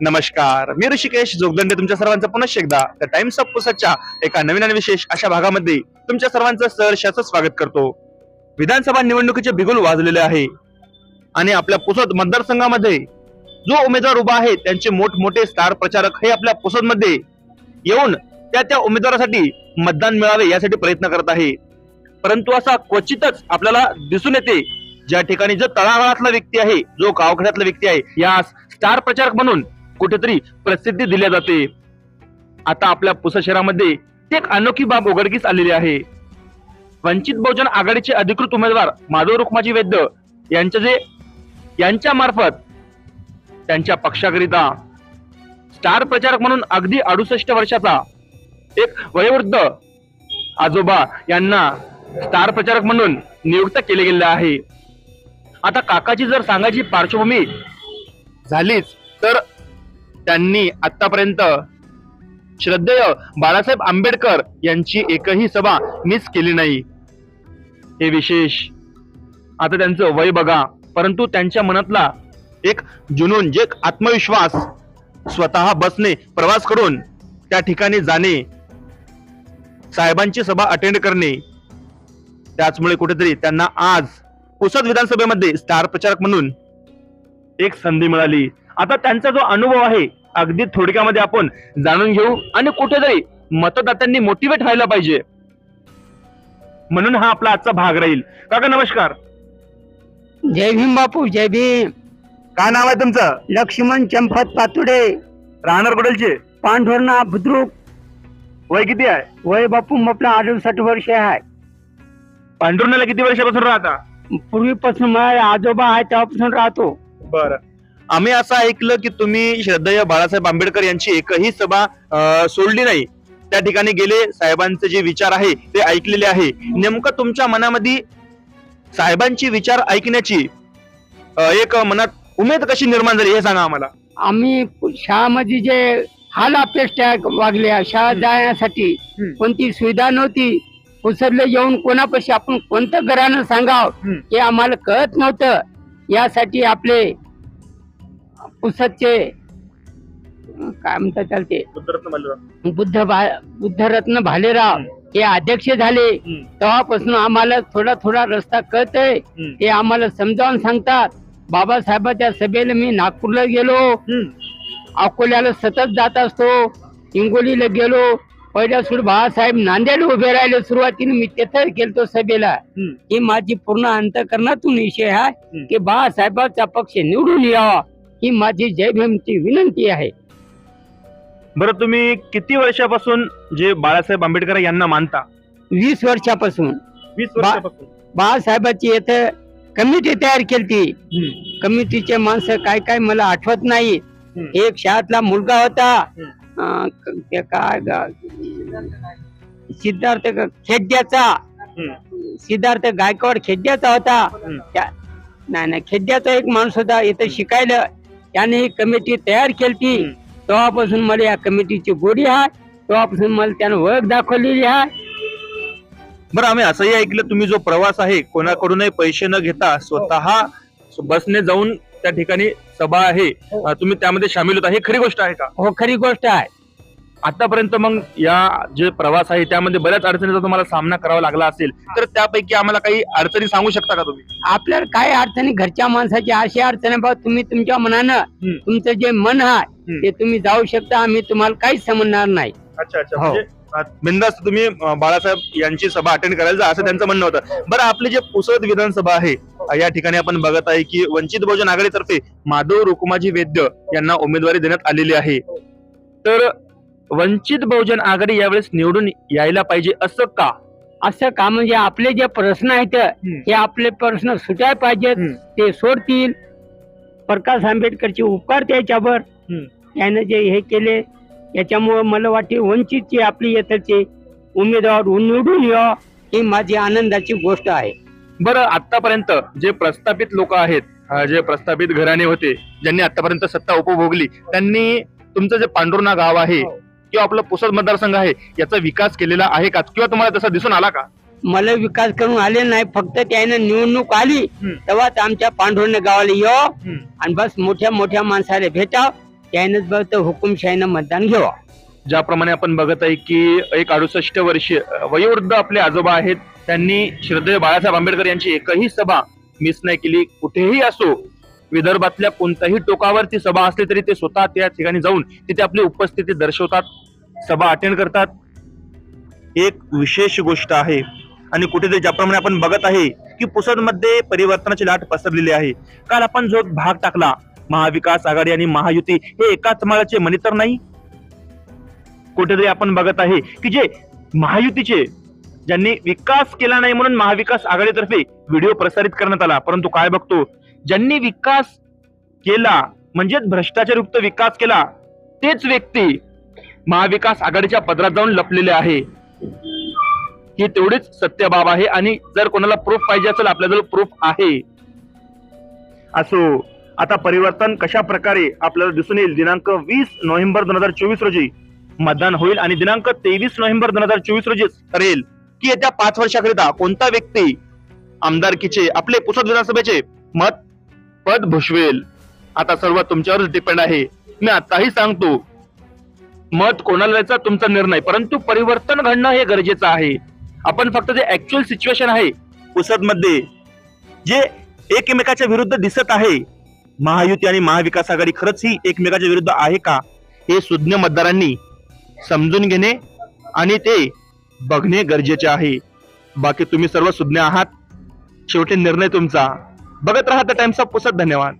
नमस्कार. मी ऋषिकेश जोगदंडे तुमच्या सर्वांचं पुनश्च एकदा द टाइम्स ऑफ पुसटच्या एका नवीन आणि विशेष अशा भागामध्ये तुमच्या सर्वांचं सहर्षाचं स्वागत करतो. विधानसभा निवडणुकीचे बिगुल वाजलेले आहे आणि आपल्या पुसद मतदारसंघामध्ये जो उमेदवार उभा आहे त्यांचे मोठमोठे स्टार प्रचारक हे आपल्या पुसदमध्ये येऊन त्या त्या उमेदवारासाठी मतदान मिळावे यासाठी प्रयत्न करत आहे. परंतु असा क्वचितच आपल्याला दिसून येते ज्या ठिकाणी जो तळागाळातला व्यक्ती आहे जो गावखेड्यातला व्यक्ती आहे या स्टार प्रचारक म्हणून कुठेतरी प्रसिद्धी दिल्या जाते. आता आपल्या पुसा शहरामध्ये एक अनोखी बाब उघडकीस आलेली आहे. वंचित बहुजन आघाडीचे अधिकृत उमेदवार माधव रुक्माजी वैद्य यांचे जे यांच्या मार्फत त्यांच्या पक्षाकरिता स्टार प्रचारक म्हणून अगदी अडुसष्ट वर्षाचा एक वयोवृद्ध आजोबा यांना स्टार प्रचारक म्हणून नियुक्त केले गेले आहे. आता काकाची जर सांगायची पार्श्वभूमी झालीच तर त्यांनी आतापर्यंत श्रद्धेय बाळासाहेब आंबेडकर यांची एकही सभा मिस केली नाही. हे विशेष आता त्यांचं वय बघा. परंतु त्यांच्या मनातला एक जुनून जे आत्मविश्वास स्वतः बसने प्रवास करून त्या ठिकाणी जाणे साहेबांची सभा अटेंड करणे त्याचमुळे कुठेतरी त्यांना आज पुसद विधानसभेमध्ये स्टार प्रचारक म्हणून एक संधी मिळाली. आता त्यांचा जो अनुभव आहे अगदी थोडक्यामध्ये आपण जाणून घेऊ आणि कुठेतरी मतदात्यांनी मोटिवेट व्हायला पाहिजे. म्हणून हा आपला आजचा भाग राहील. काका नमस्कार. जय भीम बापू जय भीम. काय नाव आहे तुमचं? लक्ष्मण चंपत पातुडे. राहणार कुठलचे? पांढरना बुद्रुक. वय किती आहे? वय बापू आपला अडुसष्ट वर्ष आहे. पांढुर्ण्याला किती वर्षापासून राहता? पूर्वीपासून माझे आजोबा आहे तेव्हापासून राहतो. बर. आम्ही असं ऐकलं की तुम्ही श्रद्धेय बाळासाहेब आंबेडकर यांची एकही सभा सोडली नाही. त्या ठिकाणी गेले साहेबांचे जे विचार आहे ते ऐकलेले आहे. नेमकं तुमच्या मनामध्ये साहेबांची विचार ऐकण्याची एक मनात उमेद कशी निर्माण झाली हे सांगा आम्हाला. आम्ही शाळामध्ये जे हाल अपेक्षा वागल्या शाळा जाण्यासाठी. कोणती सुविधा नव्हती उसरले येऊन कोणापाशी आपण कोणतं घरानं सांगाव. हे आम्हाला कळत नव्हतं. यासाठी आपले पुसदचे काय म्हणतात त्याला ते? बुद्ध भा- बुद्धरत्न भालेराव हे अध्यक्ष झाले. हम्म. तेव्हापासून आम्हाला थोडा थोडा रस्ता कळतय. हम्म. ते आम्हाला समजावून सांगतात. बाबासाहेबाच्या सभेला मी नागपूरला गेलो. अकोल्याला सतत जात असतो. हिंगोलीला गेलो. पहिल्या सुरू बाळासाहेब नांदेड उभे राहिले सुरुवातीने मी तिथं गेलतो सभेला. ही माझी पूर्ण अंतकरणातून विषय आहे की बाळासाहेबाचा पक्ष निवडून यावा. ही माझी जय भीमची विनंती आहे. बरं तुम्ही किती वर्षापासून जे बाळासाहेब आंबेडकर यांना मानता? वीस वर्षापासून. वीस वर्षापासून. बाळासाहेबाची इथं कमिटी तयार केली. कमिटीचे माणसं काय काय मला आठवत नाही. एक शाळेतला मुलगा होता. काय सिद्धार्थ खेड्याचा. सिद्धार्थ गायकवाड खेड्याचा होता. नाही नाही खेड्याचा एक माणूस होता. इथं शिकायला त्याने ही कमिटी तयार केली. तेव्हापासून मला या कमिटीची गोडी आहे. तेव्हापासून मला त्यानं ओळख दाखवलेली आहे. बरं आम्ही असंही ऐकलं तुम्ही जो प्रवास आहे कोणाकडूनही पैसे न घेता स्वतः बसने जाऊन त्या ठिकाणी सभा आहे. अं, तुम्ही त्यामध्ये सामील होता. हे खरी गोष्ट आहे का? हो खरी गोष्ट आहे. आतापर्यंत मग या जे प्रवास आहे त्यामध्ये बऱ्याच अडचणीचा तुम्हाला सामना करावा लागला असेल तर त्यापैकी आम्हाला काही अडचणी सांगू शकता का तुम्ही? आपल्याला काय अडचणी घरच्या माणसाची? अशी अडचण आहे बा तुम्ही तुमच्या मनानं. तुमचं जे मन आहे. ते तुम्ही जाऊ शकता आम्ही तुम्हाला काहीच समजणार नाही. अच्छा अच्छा. हो. म्हणजे अं, बिनधास्त तुम्ही अं, बाळासाहेब यांची सभा अटेंड करायला जा असं त्यांचं म्हणणं होतं. बरं आपली जे पुसद विधानसभा आहे अं, या ठिकाणी आपण बघत आहे की वंचित बहुजन आघाडीतर्फे माधव रुकुमाजी वैद्य यांना उमेदवारी देण्यात आलेली आहे. तर वंचित बहुजन आघाडी यावेळेस निवडून यायला पाहिजे असं का? असं का? म्हणजे आपले जे प्रश्न आहेत हे आपले प्रश्न सुटाय पाहिजेत. ते सोडतील. प्रकाश आंबेडकरचे उपकार त्याच्यावर. त्यानं जे हे केले याच्यामुळे मला वाटते वंचितची आपली येथचे उमेदवार निवडून यावं ही माझी आनंदाची गोष्ट आहे. बरं आतापर्यंत जे प्रस्थापित लोक आहेत जे प्रस्थापित घराणे होते ज्यांनी आतापर्यंत सत्ता उपभोगली त्यांनी तुमचं जे पांडुर्णा गाव आहे किंवा आपलं पुसद मतदारसंघ आहे याचा विकास केलेला आहे का किंवा तुम्हाला तसा दिसून आला का मला विकास करून आले नाही फक्त त्यानं निवडणूक आली. तेव्हाच आमच्या पांढुर्णे गावाला हम्म. आणि बस मोठ्या मोठ्या माणसाला भेटाव त्यानंच फक्त हुकुमशाहीनं मतदान घ्यावा ज्याप्रमाणे आपण बघत आहे की एक अडुसष्ट वर्षीय वयोवृद्ध आपले आजोबा आहेत त्यांनी श्रद्धेय बाळासाहेब आंबेडकर यांची एकही सभा मिस नाही केली कुठेही असो विदर्भातल्या कोणत्याही टोकावर ती सभा असली तरी ते स्वतः त्या ठिकाणी जाऊन तिथे आपली उपस्थिती दर्शवतात सभा अटेंड करतात. एक विशेष गोष्ट आहे आणि कुठेतरी ज्याप्रमाणे आपण बघत आहे की पुसदमध्ये परिवर्तनाची लाट पसरलेली आहे. काल आपण जो भाग टाकला महाविकास आघाडी आणि महायुती हे एकाच माळाचे मणी तर नाही? कुठेतरी आपण बघत आहे की जे महायुतीचे ज्यांनी विकास केला नाही म्हणून महाविकास आघाडीतर्फे व्हिडिओ प्रसारित करण्यात आला परंतु काय बघतो? ज्यांनी विकास केला म्हणजेच भ्रष्टाचारयुक्त विकास केला तेच व्यक्ती महाविकास आघाडीच्या पदरात जाऊन लपलेले आहे. ही तेवढीच सत्य बाब आहे आणि जर कोणाला प्रूफ पाहिजे असेल आपल्याजवळ प्रूफ आहे. असो आता परिवर्तन कशा प्रकारे आपल्याला दिसून येईल? दिनांक वीस नोव्हेंबर दोन हजार चोवीस रोजी मतदान होईल आणि दिनांक तेवीस नोव्हेंबर दोन हजार चोवीस रोजी ठरेल की येत्या पाच वर्षाकरिता कोणता व्यक्ती आमदारकीचे आपले पुसद विधानसभेचे मत पद भुषवेल. आता सर्व तुमच्यावरच डिपेंड आहे. मी आताही सांगतो मत कोणाला द्यायचा तुमचा निर्णय परंतु परिवर्तन घडणं हे गरजेचं आहे. आपण फक्त जे ऍक्च्युअल सिच्युएशन आहे पुसदमध्ये जे एकमेकाच्या विरुद्ध दिसत आहे महायुती आणि महाविकास आघाडी खरंच ही एकमेकाच्या विरुद्ध आहे का हे सुज्ञ मतदारांनी समजून घेणे आणि ते बघणे गरजेचे आहे. बाकी तुम्ही सर्व सुज्ञ आहात. शेवटी निर्णय तुमचा. बघत राहा द टाइम्स ऑफ पुसद धन्यवाद.